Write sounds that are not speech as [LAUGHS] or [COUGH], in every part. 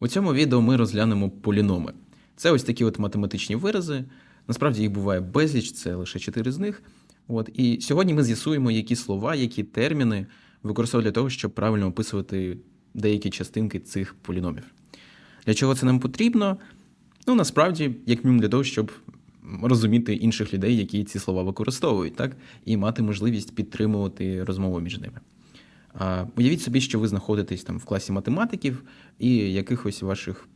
У цьому відео ми розглянемо поліноми. Це ось такі от математичні вирази. Насправді їх буває безліч, це лише чотири з них. От. І сьогодні ми з'ясуємо, які слова, які терміни використовують для того, щоб правильно описувати деякі частинки цих поліномів. Для чого це нам потрібно? Ну, насправді, як мінімум для того, щоб розуміти інших людей, які ці слова використовують, так? і мати можливість підтримувати розмову між ними. Уявіть собі, що ви знаходитесь там в класі математиків, і якихось ваших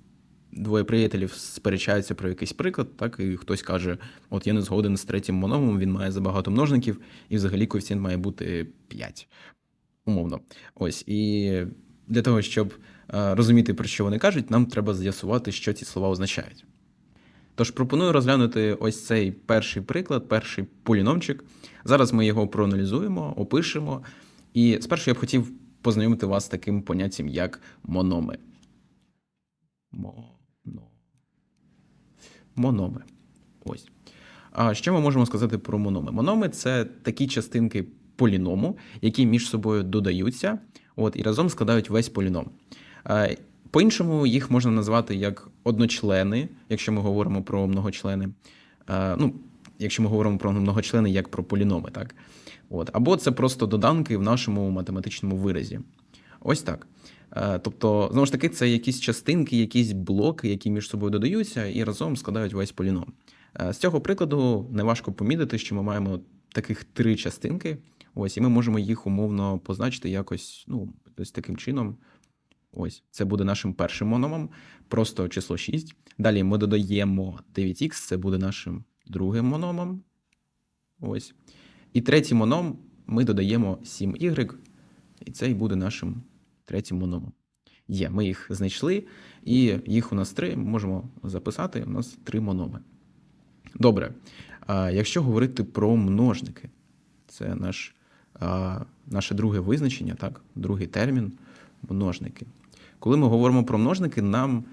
двоє приятелів сперечаються про якийсь приклад, так, і хтось каже: От я не згоден з третім мономом, він має забагато множників, і взагалі коефіцієнт має бути 5. Умовно. Ось. І для того, щоб е, розуміти, про що вони кажуть, нам треба з'ясувати, що ці слова означають. Тож пропоную розглянути ось цей перший приклад, перший поліномчик. Зараз ми його проаналізуємо, опишемо. І спершу я б хотів познайомити вас з таким поняттям, як мономи. Моно. Мономи. Ось. А що ми можемо сказати про мономи? Мономи це такі частинки поліному, які між собою додаються от, і разом складають весь поліном. По-іншому їх можна назвати як одночлени, якщо ми говоримо про многочлени. Ну, якщо ми говоримо про многочлени як про поліноми, так? От. Або це просто доданки в нашому математичному виразі. Ось так. Е, Тобто, знову ж таки, це якісь частинки, якісь блоки, які між собою додаються і разом складають весь поліном. Е, З цього прикладу неважко помітити, що ми маємо таких три частинки. Ось, і ми можемо їх умовно позначити якось, ну, ось таким чином. Ось, це буде нашим першим мономом, просто число 6. Далі ми додаємо 9х, це буде нашим другим мономом. Ось. І третій моном ми додаємо 7y, і це і буде нашим третім мономом. Є, ми їх знайшли, і їх у нас три. Ми можемо записати. У нас три мономи. Добре. А якщо говорити про множники, це наш, а, наше друге визначення, так, другий термін множники. Коли ми говоримо про множники, нам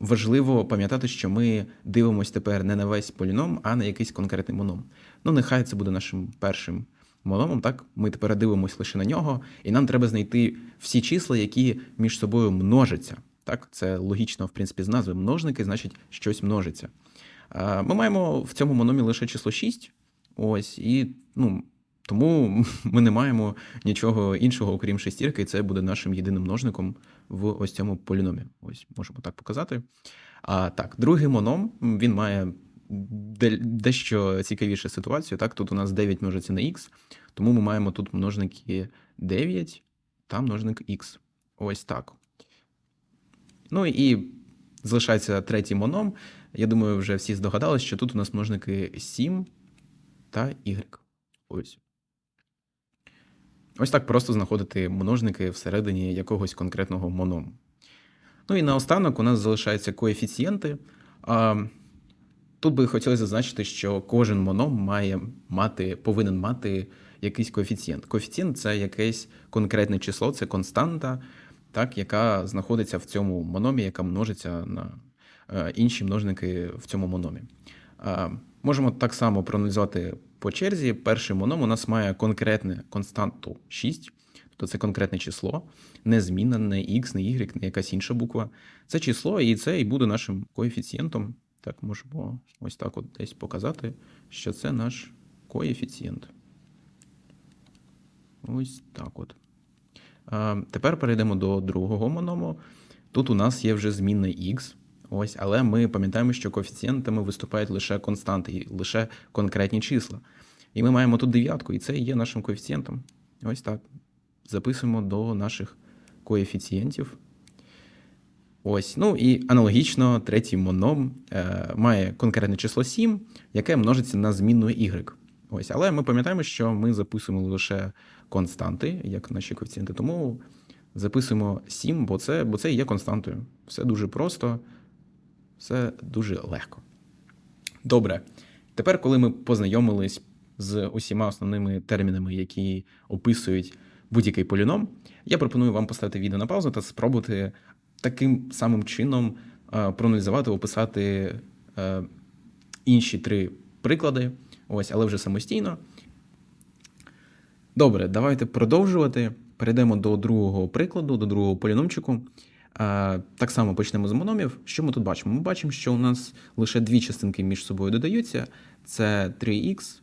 важливо пам'ятати, що ми дивимося тепер не на весь поліном, а на якийсь конкретний моном. Ну, нехай це буде нашим першим мономом. Так, ми тепер дивимося лише на нього, і нам треба знайти всі числа, які між собою множаться. Так, це логічно, в принципі, з назви множники, значить, щось множиться. Е, Ми маємо в цьому мономі лише число 6. Ось, і ну, тому [LAUGHS] ми не маємо нічого іншого, окрім шестірки, і це буде нашим єдиним множником в ось цьому поліномі. Ось можемо так показати. А так, другий моном він має дещо цікавішу ситуацію. Так, тут у нас 9 множиться на х, тому ми маємо тут множники 9 та множник х. Ось так. Ну і залишається третій моном. Я думаю, вже всі здогадались, що тут у нас множники 7 та y. Ось. Ось так просто знаходити множники всередині якогось конкретного моному. Ну і наостанок у нас залишаються коефіцієнти. Тут би хотілося зазначити, що кожен моном має мати, повинен мати якийсь коефіцієнт. Коефіцієнт це якесь конкретне число, це константа, так, яка знаходиться в цьому мономі, яка множиться на е, інші множники в цьому мономі. Можемо так само проаналізувати по черзі. Перший моном у нас має конкретне константу 6, тобто це конкретне число, не змінна, не x, не y, не якась інша буква. Це число, і це і буде нашим коефіцієнтом. Так, можемо ось так от десь показати, що це наш коефіцієнт. Ось так от. Тепер перейдемо до другого моному. Тут у нас є вже змінна x. Ось, але ми пам'ятаємо, що коефіцієнтами виступають лише константи, і лише конкретні числа. І ми маємо тут дев'ятку, і це є нашим коефіцієнтом. Ось так. Записуємо до наших коефіцієнтів. Ось, ну і аналогічно, третій моном е, має конкретне число 7, яке множиться на змінну y. Ось, але ми пам'ятаємо, що ми записуємо лише константи, як наші коефіцієнти, тому записуємо 7, бо це, бо це є константою. Все дуже просто, все дуже легко. Добре. Тепер, коли ми познайомились з усіма основними термінами, які описують будь-який поліном, я пропоную вам поставити відео на паузу та спробувати таким самим чином е, проаналізувати, описати е, інші три приклади, ось, але вже самостійно. Добре, давайте продовжувати. Перейдемо до другого прикладу, до другого поліномчику. А, Так само почнемо з мономів. Що ми тут бачимо? Ми бачимо, що у нас лише дві частинки між собою додаються: це 3х,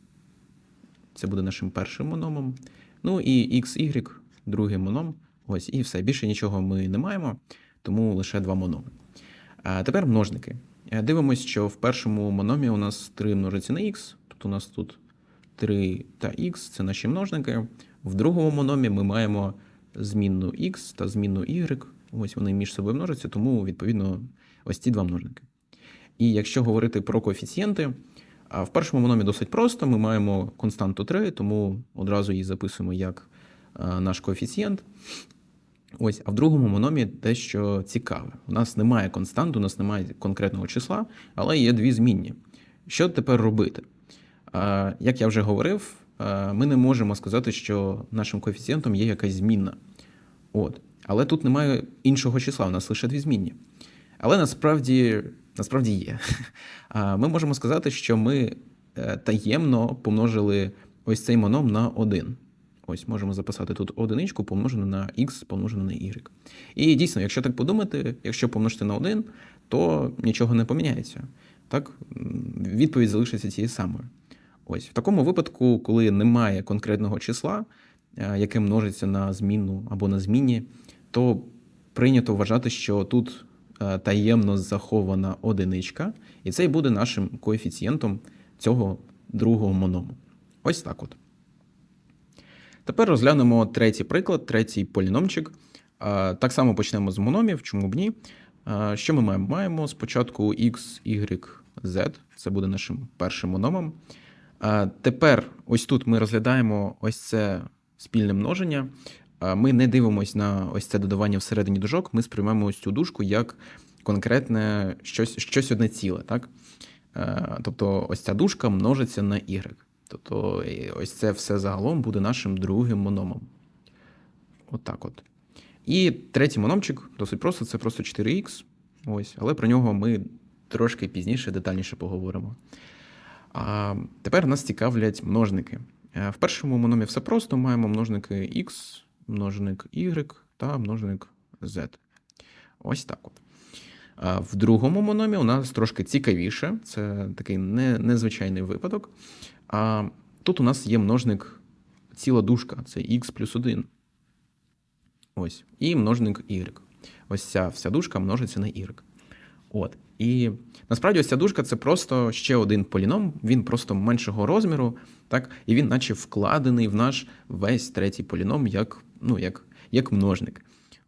це буде нашим першим мономом. Ну і xy, другий моном. Ось, і все. Більше нічого ми не маємо, тому лише два мономи. А тепер множники. Е, Дивимось, що в першому мономі у нас 3 множиться на х, тут у нас тут 3 та х це наші множники. В другому мономі ми маємо змінну х та змінну y. Ось вони між собою множаться, тому, відповідно, ось ці два множники. І якщо говорити про коефіцієнти, в першому мономі досить просто. Ми маємо константу 3, тому одразу її записуємо як наш коефіцієнт. Ось, а в другому мономі дещо цікаве. У нас немає констант, у нас немає конкретного числа, але є дві змінні. Що тепер робити? Як я вже говорив, ми не можемо сказати, що нашим коефіцієнтом є якась змінна. От. Але тут немає іншого числа, у нас лише дві змінні. Але насправді, насправді є. [LAUGHS] Ми можемо сказати, що ми е, таємно помножили ось цей моном на 1. Ось можемо записати тут одиничку помножену на x, помножену на y. І дійсно, якщо так подумати, якщо помножити на 1, то нічого не поміняється. Так, відповідь залишиться тією самою. Ось в такому випадку, коли немає конкретного числа, е, яке множиться на змінну або на змінні, то прийнято вважати, що тут е, таємно захована одиничка, і це і буде нашим коефіцієнтом цього другого моному. Ось так от. Тепер розглянемо третій приклад, третій поліномчик. Так само почнемо з мономів, чому б ні. Що ми маємо? Маємо спочатку x, y, z, це буде нашим першим мономом. Тепер ось тут ми розглядаємо ось це спільне множення. Ми не дивимося на ось це додавання всередині дужок, ми сприймаємо ось цю дужку як конкретне щось, щось одне ціле. Так? Е, Тобто ось ця дужка множиться на y. Тобто ось це все загалом буде нашим другим мономом. Отак от. І третій мономчик досить просто, це просто 4х. Ось, але про нього ми трошки пізніше детальніше поговоримо. А тепер нас цікавлять множники. Е, В першому мономі все просто. Маємо множники x, множник y та множник z. Ось так от. В другому мономі у нас трошки цікавіше, це такий не, незвичайний випадок. А тут у нас є множник ціла дужка, це x плюс 1. Ось. І множник y. Ось ця вся дужка множиться на y. От. І насправді ось ця дужка це просто ще один поліном, він просто меншого розміру, так? і він наче вкладений в наш весь третій поліном як, ну, як, як множник.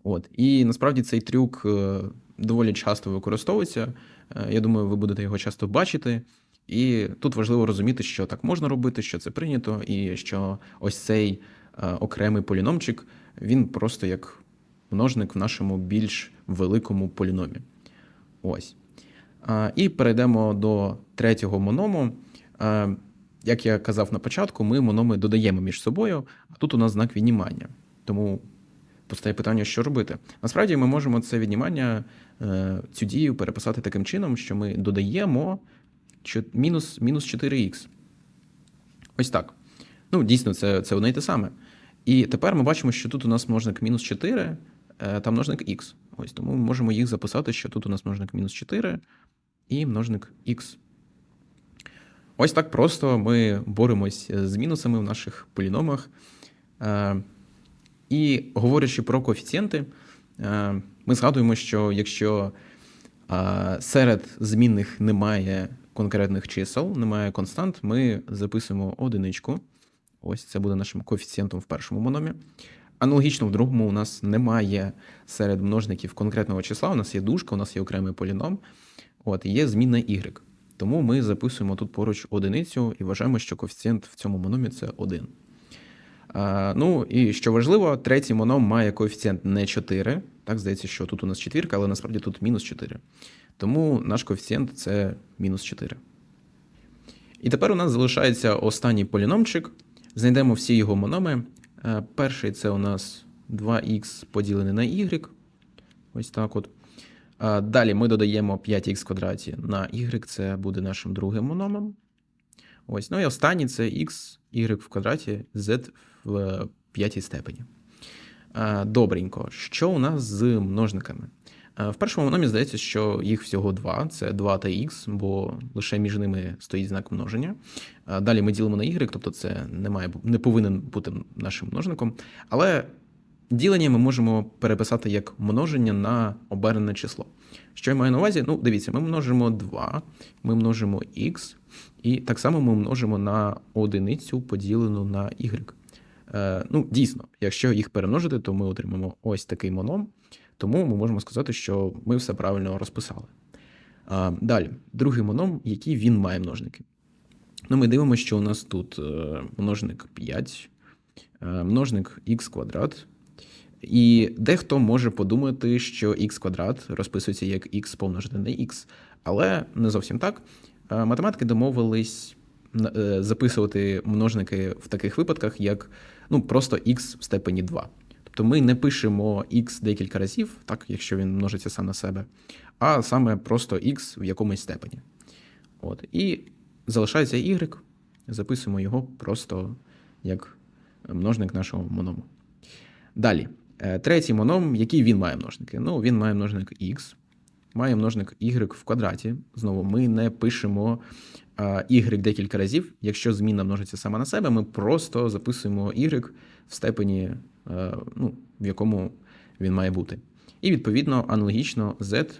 От. І насправді цей трюк е, доволі часто використовується. Е, Я думаю, ви будете його часто бачити. І тут важливо розуміти, що так можна робити, що це прийнято, і що ось цей е, окремий поліномчик, він просто як множник в нашому більш великому поліномі. Ось. І перейдемо до третього моному. Як я казав на початку, ми мономи додаємо між собою, а тут у нас знак віднімання. Тому постає питання, що робити. Насправді ми можемо це віднімання, е, цю дію переписати таким чином, що ми додаємо мінус, мінус 4х. Ось так. Ну, дійсно, це, це одне й те саме. І тепер ми бачимо, що тут у нас множник мінус 4 е, та множник х. Ось тому ми можемо їх записати, що тут у нас множник мінус 4 і множник х. Ось так просто ми боремось з мінусами в наших поліномах. І говорячи про коефіцієнти, е, ми згадуємо, що якщо е, серед змінних немає конкретних чисел, немає констант, ми записуємо одиничку. Ось це буде нашим коефіцієнтом в першому мономі. Аналогічно в другому у нас немає серед множників конкретного числа, у нас є дужка, у нас є окремий поліном, от, є змінна y. Тому ми записуємо тут поруч одиницю і вважаємо, що коефіцієнт в цьому мономі це 1. А, ну і що важливо, третій моном має коефіцієнт не 4. Так, здається, що тут у нас четвірка, але насправді тут мінус 4. Тому наш коефіцієнт це мінус 4. І тепер у нас залишається останній поліномчик. Знайдемо всі його мономи. Е, Перший це у нас 2х поділене на y. Ось так от. Е, Далі ми додаємо 5х квадраті на y, це буде нашим другим мономом. Ось. Ну і останній це x, y в квадраті, z в п'ятій степені. Добренько. Що у нас з множниками? В першому мономі здається, що їх всього два: це 2 та х, бо лише між ними стоїть знак множення. Далі ми ділимо на y, тобто це не, має, не повинен бути нашим множником. Але ділення ми можемо переписати як множення на обернене число. Що я маю на увазі? Ну, дивіться, ми множимо 2, ми множимо х, і так само ми множимо на одиницю поділену на y. Е, ну, дійсно, якщо їх перемножити, то ми отримаємо ось такий моном. Тому ми можемо сказати, що ми все правильно розписали. Далі, другий моном, який він має множники. Ну, ми дивимося, що у нас тут е, множник 5, е, множник х квадрат. І дехто може подумати, що х квадрат розписується як х помножити на х, але не зовсім так. Е, Математики домовились е, записувати множники в таких випадках, як ну, просто х в степені 2. Тобто ми не пишемо х декілька разів, так, якщо він множиться сам на себе, а саме просто х в якомусь степені. От. І залишається y, записуємо його просто як множник нашого моному. Далі, е, третій моном, який він має множники? Ну, він має множник x, має множник y в квадраті. Знову ми не пишемо y декілька разів. Якщо зміна множиться сама на себе, ми просто записуємо y в степені, ну, в якому він має бути. І відповідно аналогічно z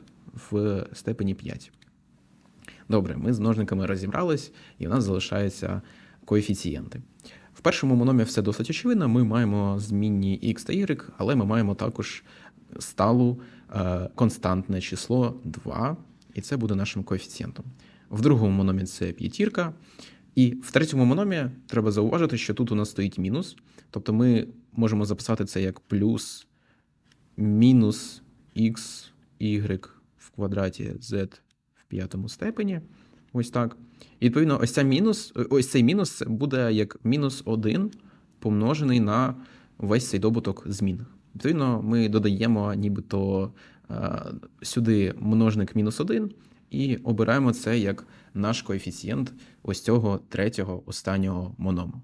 в степені 5. Добре, ми з множниками розібрались, і у нас залишаються коефіцієнти. В першому мономі все досить очевидно. Ми маємо змінні x та y, але ми маємо також сталу константне число 2, і це буде нашим коефіцієнтом. В другому мономі це п'ятірка. І в третьому мономі треба зауважити, що тут у нас стоїть мінус. Тобто ми можемо записати це як плюс мінус x, y в квадраті z в п'ятому степені. Ось так. І відповідно, ось, ця мінус, ось цей мінус буде як мінус 1 помножений на весь цей добуток змін. Відповідно, ми додаємо нібито е, сюди множник мінус 1 і обираємо це як наш коефіцієнт ось цього третього останнього моному.